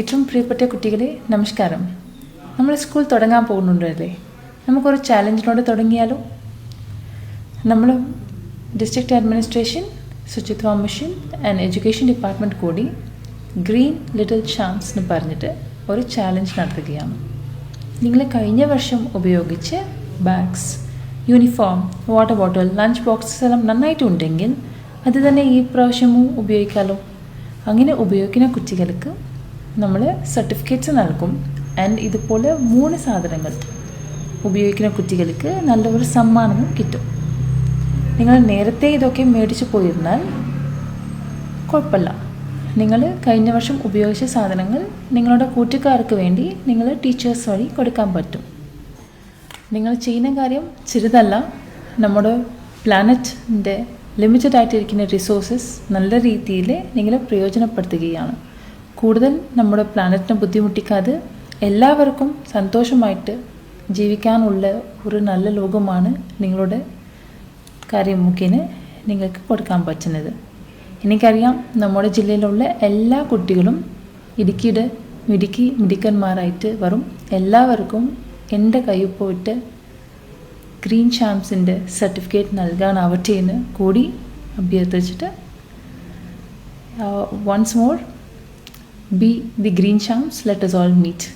ഏറ്റവും പ്രിയപ്പെട്ട കുട്ടികളെ നമസ്കാരം. നമ്മൾ സ്കൂൾ തുടങ്ങാൻ പോകുന്നുണ്ടല്ലേ നമുക്കൊരു ചാലഞ്ചിനോട് തുടങ്ങിയാലോ? നമ്മൾ ഡിസ്ട്രിക്ട് അഡ്മിനിസ്ട്രേഷൻ ശുചിത്വ മിഷൻ ആൻഡ് എഡ്യൂക്കേഷൻ ഡിപ്പാർട്ട്മെന്റ് കൂടി ഗ്രീൻ ലിറ്റിൽ ചാൻസ് എന്ന് പറഞ്ഞിട്ട് ഒരു ചാലഞ്ച് നടത്തുകയാണ്. നിങ്ങൾ കഴിഞ്ഞ വർഷം ഉപയോഗിച്ച് bags uniform water bottle lunch boxes എല്ലാം നന്നായിട്ടുണ്ടെങ്കിൽ അത് തന്നെ ഈ പ്രാവശ്യവും ഉപയോഗിക്കാമല്ലോ അങ്ങനെ ഉപയോഗിക്കുന്ന കുട്ടികൾക്ക് നമ്മൾ സർട്ടിഫിക്കറ്റ്സ് നൽകും. ആൻഡ് ഇതുപോലെ മൂന്ന് സാധനങ്ങൾ ഉപയോഗിക്കുന്ന കുട്ടികൾക്ക് നല്ലൊരു സമ്മാനവും കിട്ടും. നിങ്ങൾ നേരത്തെ ഇതൊക്കെ മേടിച്ചു പോയിരുന്നാൽ കുഴപ്പമില്ല. നിങ്ങൾ കഴിഞ്ഞ വർഷം ഉപയോഗിച്ച സാധനങ്ങൾ നിങ്ങളുടെ കൂട്ടുകാർക്ക് വേണ്ടി നിങ്ങൾ ടീച്ചേഴ്സ് വഴി കൊടുക്കാൻ പറ്റും. നിങ്ങൾ ചെയ്യുന്ന കാര്യം ചെറുതല്ല. നമ്മുടെ പ്ലാനറ്റിന്റെ ലിമിറ്റഡ് ആയിട്ടിരിക്കുന്ന റിസോഴ്സസ് നല്ല രീതിയിൽ നിങ്ങൾ പ്രയോജനപ്പെടുത്തുകയാണ്. കൂടുതൽ നമ്മുടെ പ്ലാനറ്റിനെ ബുദ്ധിമുട്ടിക്കാതെ എല്ലാവർക്കും സന്തോഷമായിട്ട് ജീവിക്കാനുള്ള ഒരു നല്ല ലോകമാണ് നിങ്ങളുടെ കാര്യം മുഖേന നിങ്ങൾക്ക് കൊടുക്കാൻ പറ്റുന്നത്. എനിക്കറിയാം നമ്മുടെ ജില്ലയിലുള്ള എല്ലാ കുട്ടികളും ഇടുക്കിയുടെ മിടുക്കി മിടുക്കന്മാരായിട്ട് വരും. എല്ലാവർക്കും എന്റെ കയ്യിൽ പോയിട്ട് ഗ്രീൻ ചാംസിന്റെ സർട്ടിഫിക്കറ്റ് നൽകാനാവട്ടെ എന്ന് കൂടി അഭ്യർത്ഥിച്ചിട്ട് once more B. The green champs. Let us all meet.